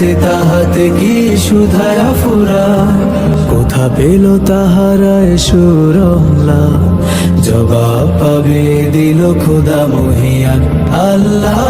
রয়েছে তাহাতে কি সুধারা ফুরা? কোথা পেল তাহারায় সুরমলা জবাব পাবে দিল খোদা মহিয়ান আল্লাহ।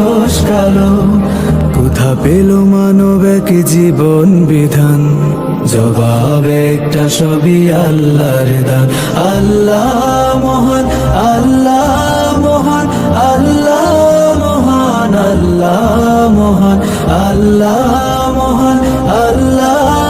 নিকোষ কালো। কোথা পেল মানব এক জীবন বিধান? জবাব একটা সবই আল্লাহর দান। আল্লাহ মহান আল্লাহ মহান আল্লাহ মহান আল্লাহ মহান আল্লাহ মহান, আল্লাহ